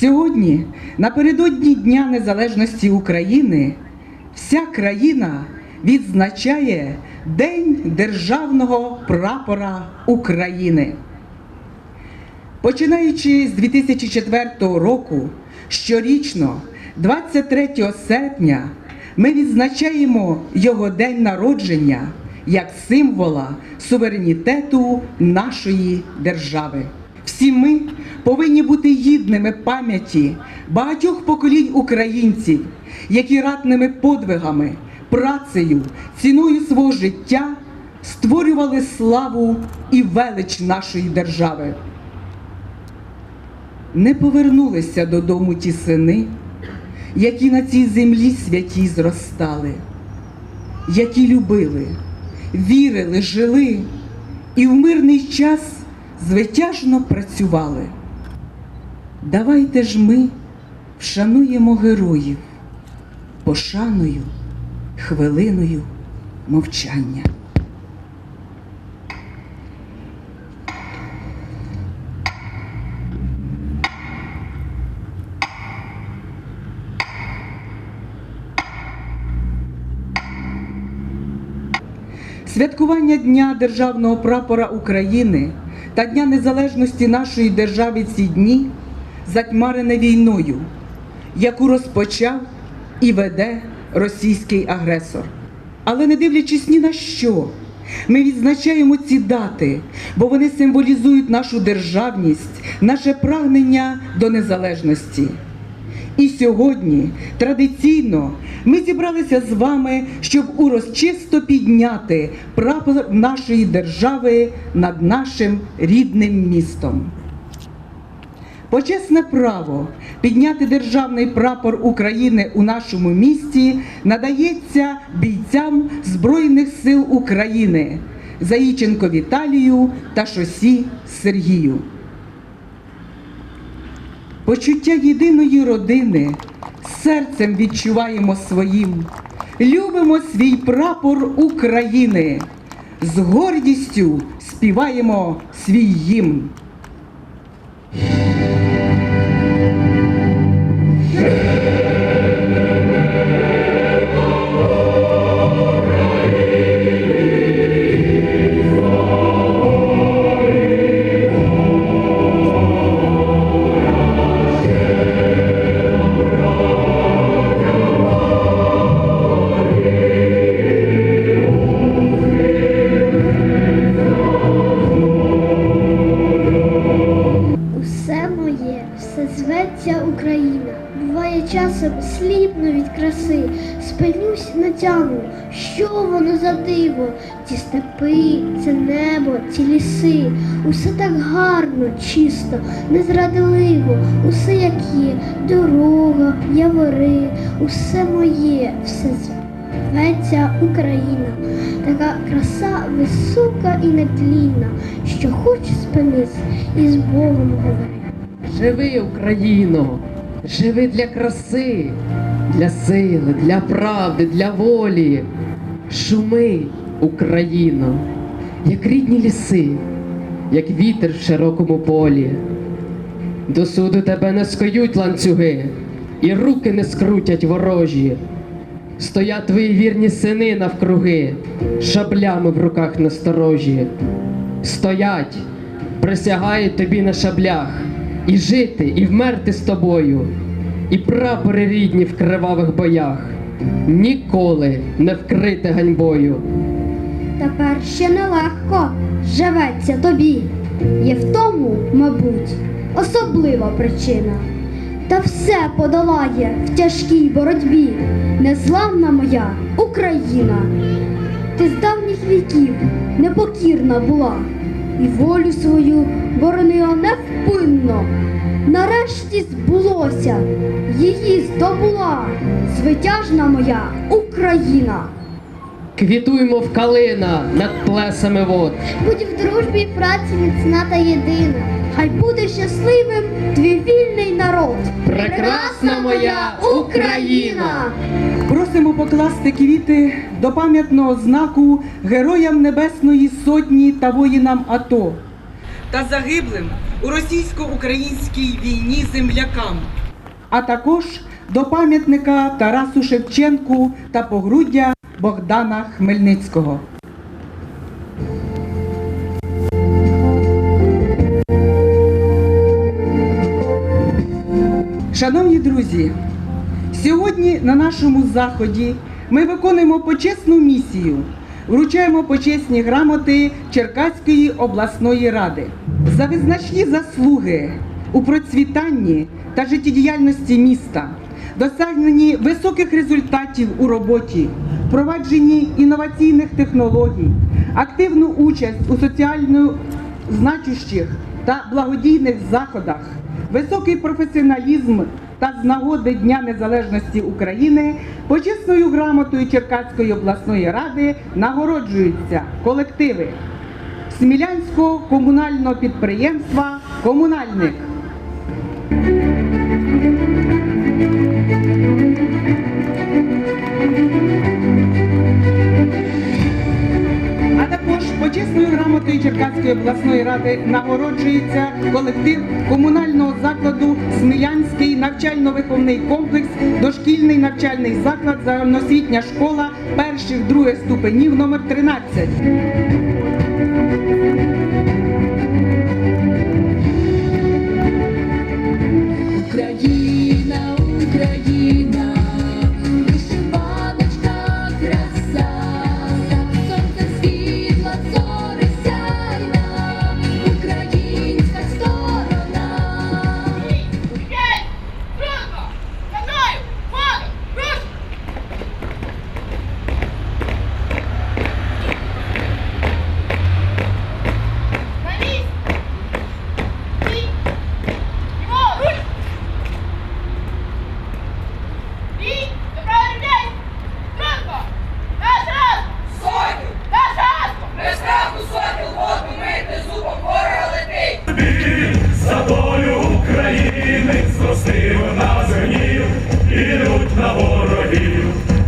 Сьогодні, напередодні Дня Незалежності України, вся країна відзначає День Державного прапора України. Починаючи з 2004 року, щорічно, 23 серпня, ми відзначаємо його день народження як символа суверенітету нашої держави. Всі ми повинні бути гідними пам'яті багатьох поколінь українців, які ратними подвигами, працею, ціною свого життя створювали славу і велич нашої держави. Не повернулися додому ті сини, які на цій землі святій зростали, які любили, вірили, жили і в мирний час звитяжно працювали. Давайте ж ми вшануємо героїв пошаною, хвилиною мовчання. Святкування Дня Державного прапора України та Дня Незалежності нашої держави ці дні затьмарене війною, яку розпочав і веде російський агресор. Але не дивлячись ні на що, ми відзначаємо ці дати, бо вони символізують нашу державність, наше прагнення до незалежності. І сьогодні традиційно ми зібралися з вами, щоб урочисто підняти прапор нашої держави над нашим рідним містом. Почесне право підняти державний прапор України у нашому місті надається бійцям Збройних сил України Заїченко Віталію та Шосі Сергію. Почуття єдиної родини серцем відчуваємо своїм. Любимо свій прапор України. З гордістю співаємо свій гімн. Часом сліпну від краси, спинюсь натягну, що воно за диво, ті степи, це небо, ті ліси, усе так гарно, чисто, незрадливо, усе як є, дорога, явори, усе моє, все зветься Україна, така краса висока і нетлінна, що хоч спинись і з Богом говори. Живи, Україно, живи для краси, для сили, для правди, для волі. Шуми, Україно, як рідні ліси, як вітер в широкому полі. До суду тебе не скоють ланцюги, і руки не скрутять ворожі. Стоять твої вірні сини навкруги, шаблями в руках насторожі. Стоять, присягають тобі на шаблях, і жити, і вмерти з тобою, і прапори рідні в кривавих боях, ніколи не вкрити ганьбою. Тепер ще нелегко живеться тобі. Є в тому, мабуть, особлива причина. Та все подолає в тяжкій боротьбі незламна моя Україна. Ти з давніх віків непокірна була, і волю свою боронила невпинно. Нарешті збулося, її здобула звитяжна моя Україна. Квітуймо в калина над плесами вод. Будь в дружбі і праці міцна та єдина. Хай буде щасливим твій вільний народ. Прекрасна моя Україна! Просимо покласти квіти до пам'ятного знаку Героям Небесної Сотні та воїнам АТО та загиблим у російсько-українській війні землякам, а також до пам'ятника Тарасу Шевченку та погруддя Богдана Хмельницького. Шановні друзі, сьогодні на нашому заході ми виконуємо почесну місію, вручаємо почесні грамоти Черкаської обласної ради. За визначні заслуги у процвітанні та життєдіяльності міста, досягненні високих результатів у роботі, впровадженні інноваційних технологій, активну участь у соціально значущих та благодійних заходах, високий професіоналізм та з нагоди Дня Незалежності України почесною грамотою Черкаської обласної ради нагороджуються колективи Смілянського комунального підприємства Комунальник. Почесною грамотою Черкаської обласної ради нагороджується колектив комунального закладу Смілянський навчально-виховний комплекс, дошкільний навчальний заклад, загальноосвітня школа перших других ступенів номер 13.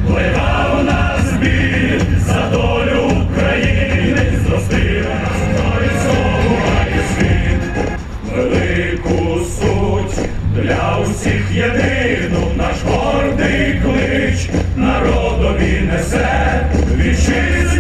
Пливав нас біль, за долю України зростила той здобуває світ, велику суть для усіх єдину наш гордий клич, народові несе, вітчизні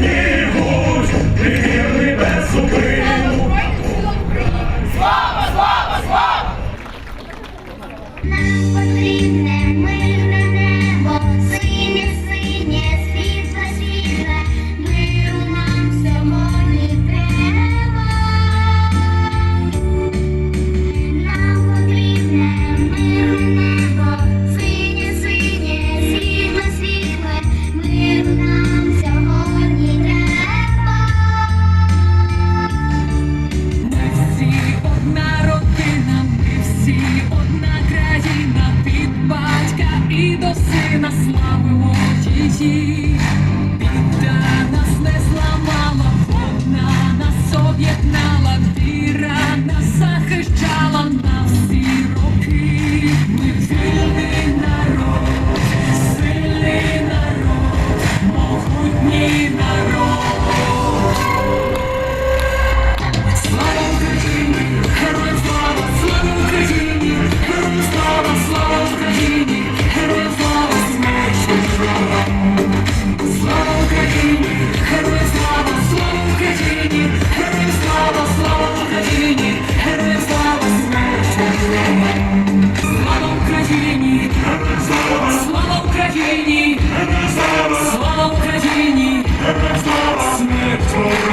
for